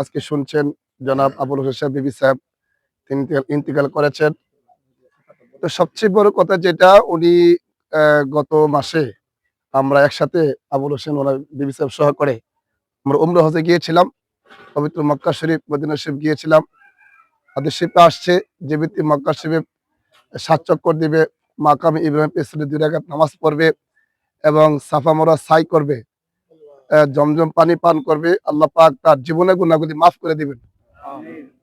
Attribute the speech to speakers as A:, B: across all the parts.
A: আজকে শুনছেন জনাব আবুল হোসেন বিবি সাহেব, তিনি ইন্তেকাল- করেছেন। তো সবচেয়ে বড় কথা যেটা, উনি গত মাসে আমরা একসাথে আবুল হোসেন ওনার বিবি সাহেব সহ করে আমরা উমর হজে গিয়েছিলাম, পবিত্র মক্কা শরীফ, মদিনা শরীফ গিয়েছিলাম। হাদিস শরীফে আসছে, যে ব্যক্তি মক্কা শরীফে সাত চক্কর দিবে, মাকাম ইব্রাহিম পেছনে দুই রাকাত নামাজ পড়বে এবং সাফা মরা সাই করবে জমজম পানি পান করবে আল্লাহ পাক তার জীবনের গুণাগুলি মাফ করে দিবেন।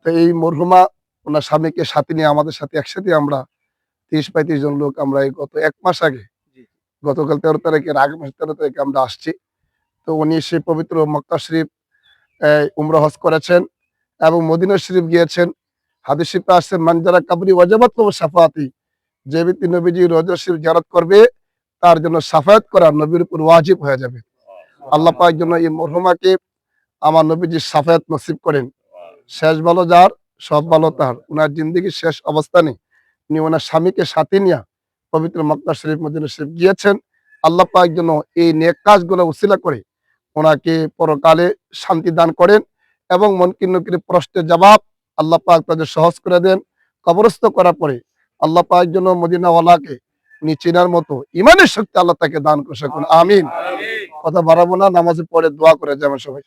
A: তো এই মরহুমা ওনার স্বামীকে সাথে নিয়ে আমাদের সাথে একসাথে আমরা তিরিশ পঁয়ত্রিশ জন লোক আমরা এই গত এক মাস আগে গতকাল তেরো তারিখের আগে মাস তেরো তারিখে আমরা আসছি। তো উনি সে পবিত্র মক্কা শরীফ উমরা হজ করেছেন এবং মদিনা শরীফ গিয়েছেন। হাদিস শরীফে আসছে মানজারা কাবরি ওয়াজাবাত সাফাতি যে ব্যক্তি নবীজি রোজা শরীফ জারাত করবে তার জন্য সাফায়াত করা নবীর উপর ওয়াজিব হয়ে যাবে। আল্লাহ পাক জন্য এই মরহুমাকে আমার নবীজি সাফায়াত নসিব করেন। শেষ ভালো যার, সব ভালো তার। ওনার জিন্দগির শেষ অবস্থানে উনি ওনার স্বামীকে সাথে নিয়ে পবিত্র মক্কা শরীফ মদিনা শরীফ গিয়েছেন। আল্লাহ পাক যেন এই নেক কাজগুলো উসিলা করে, ওনাকে পরকালে শান্তি দান করেন এবং মনকিন্নকির প্রশ্নের জবাব আল্লাহ পাক তাদের সহজ করে দেন। কবরস্থ করার পরে আল্লাহ পাক যেন মদিনাওয়ালাকে উনি চেনার মতো ইমানের শক্তি আল্লাহ তাকে দান করে আমিন। কথা বাড়াবো না নামাজে পড়ে দোয়া করে যাবেন সবাই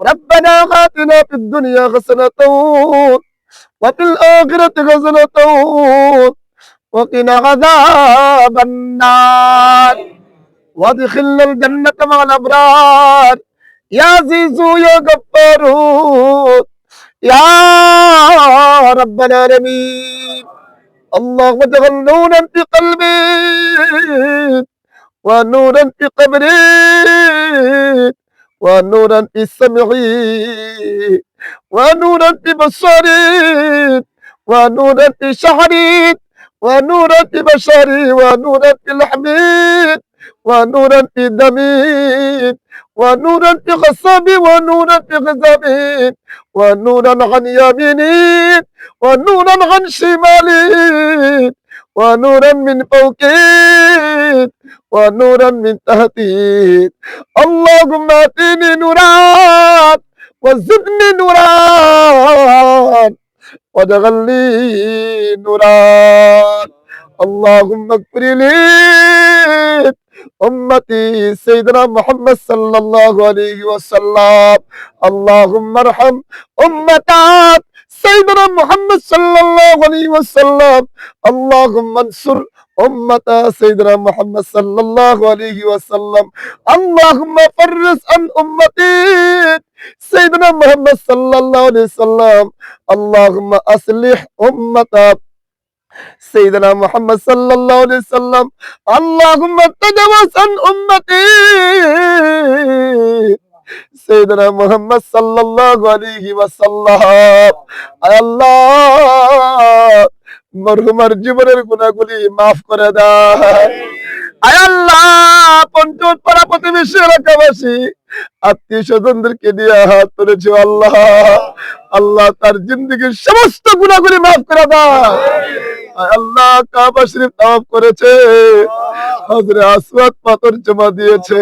A: ربنا آتنا في الدنيا حسنة وفي الآخرة حسنة وقنا عذاب النار وادخلنا الجنة مع الأبرار يا عزيز يا غفار يا رب العالمين. اللهم اجعل نورا في قلبي ونورا في قبري ونورا في سمعي ونورا في بصري ونورا في شعري ونورا في بشري ونورا في لحمي ونورا في دمي خصبي ونورا في غزبي ونورا عن يميني ونورا عن شمالي ونورا من فوقي ونورا من تحتي اللهم اتني نورا وزدني نورا واجعل لي نورا اللهم اغفر لي أمتي سيدنا محمد صلى الله عليه وسلم اللهم ارحم أمتك سيدنا محمد صلى الله عليه وسلم اللهم انصر أمة سيدنا محمد صلى الله عليه وسلم اللهم فرس عن أمتي سيدنا محمد صلى الله عليه وسلم اللهم أصلح أمة سيدنا محمد صلى الله عليه وسلم اللهم تجاوز عن أمتي سيدنا محمد صلى الله عليه وسلم আয় আল্লাহ মরহুমার জীবনের গুণাগুলি মাফ করে দাও আয় আল্লাহ পঞ্চম পাড়া প্রতিবেশী এলাকাবাসী আত্মীয় স্বজনদেরকে দিয়ে হাত তুলেছে আল্লাহ আল্লাহ তার জিন্দগির সমস্ত গুণাগুলি মাফ করে দাও আয় আল্লাহ কাবা শরীফ তাওয়াফ করেছে। হজরে আসওয়াদ পাথর জমা দিয়েছে।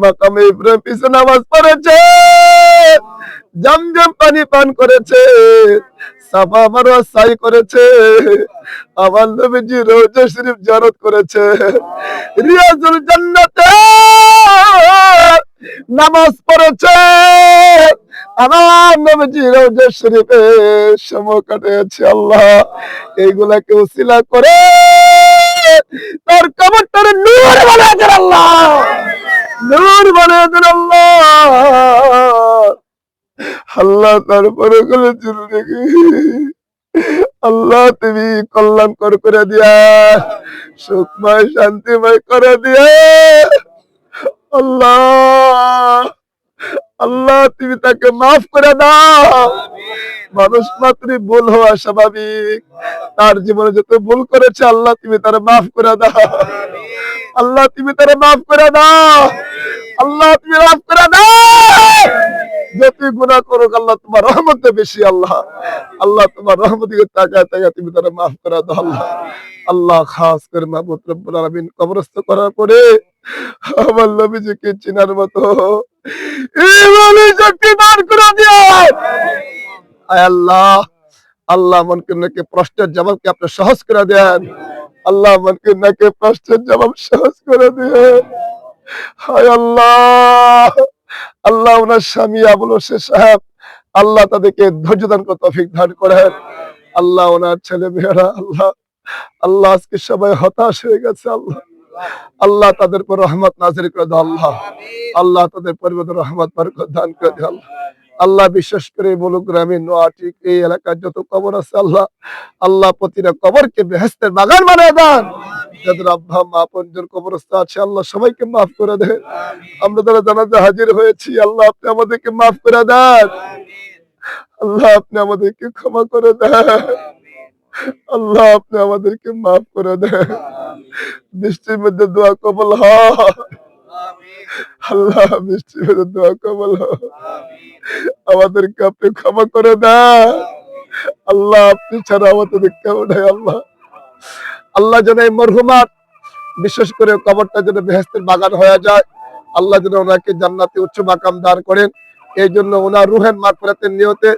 A: মাকামে ইব্রাহিম পিছনে নামাজ পড়েছে। জমজম পানি পান করেছে। সাফা মারওয়া সাই করেছে। আমার নবীজি রোজা শরীফ জারত করেছে। রিয়াজুল জান্নাতে নামাজ পড়েছে। আমার আল্লাহ। করে তার আল্লাহ। আল্লাহ। আল্লাহ তারপরে দেখি আল্লাহ তুমি কল্যাণকর করে দিয়া, সুখময়, শান্তিময় করে দিয়া, আল্লাহ। আল্লাহ তুমি তাকে মাফ করে দাও। মানুষ মাত্রই ভুল হওয়া স্বাভাবিক। তার জীবনে যত ভুল করেছে আল্লাহ তুমি তারা মাফ করে দাও। আল্লাহ তুমি তারা মাফ করে দাও। আল্লাহ তুমি মাফ করে করুক, আল্লাহ তোমার রহমতে বেশি, আল্লাহ। আল্লাহ তোমার রহমত দিকে তাকায় তাকায় তুমি তারা মাফ করে দাও, আল্লাহ। আল্লাহ খাস করে মাহবুব রব্বুল আলামিন করার পরে আমার নবীজিকে চিনার মতো ইমানি করে আল্লাহ আল্লাহ মনকে নাকি প্রশ্নের জবাবকে আপনি সহজ করে দেন? আল্লাহ মনকে নাকি প্রশ্নের জবাব সহজ করে দেন। হায় আল্লাহ। আল্লাহ ওনার স্বামী আবুল হোসেন সাহেব। আল্লাহ তাদেরকে ধৈর্য দান করে, তফিক করেন। আল্লাহ ওনার ছেলে মেয়েরা, আল্লাহ। আল্লাহ আজকে সবাই হতাশ হয়ে গেছে, আল্লাহ। আল্লাহ তাদের পর রহমত নাজির করে দাও, আল্লাহ। আল্লাহ তাদের পরিবর্তন রহমত দান করে দাও, আল্লাহ। আল্লাহ বিশ্বাস করে বলুক গ্রামীণ নোয়াটিক এই এলাকার যত কবর আছে আল্লাহ আল্লাহ প্রতিটা কবরকে বেহেস্তের বাগান বানিয়ে দেন। যাদের আব্বা, মা পঞ্জন আছে, আল্লাহ সবাইকে মাফ করে দেন। আমরা হাজির হয়েছি, আল্লাহ আপনি আমাদেরকে মাফ করে দেন। আল্লাহ আপনি আমাদেরকে ক্ষমা করে দেন। আল্লাহ আপনি আমাদেরকে মাফ করে দেন। বৃষ্টির মধ্যে দোয়া কবল হয়। আল্লাহ বৃষ্টির মধ্যে দোয়া কবল হয়। আমাদেরকে আপনি ক্ষমা করে আল্লাহ, আপনি ছাড়া আমাদের কেউ নাই, আল্লাহ। আল্লাহ যেন এই মরহুমার বিশেষ করে কবরটা যেন বেহেস্তের বাগান হয়ে যায়। আল্লাহ যেন ওনাকে জান্নাতে উচ্চ মাকাম দান করেন। এই জন্য ওনার রুহের মাগফিরাতের নিয়তে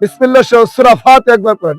A: বিসমিল্লাহ সহ ফাতিহা একবার পড়েন।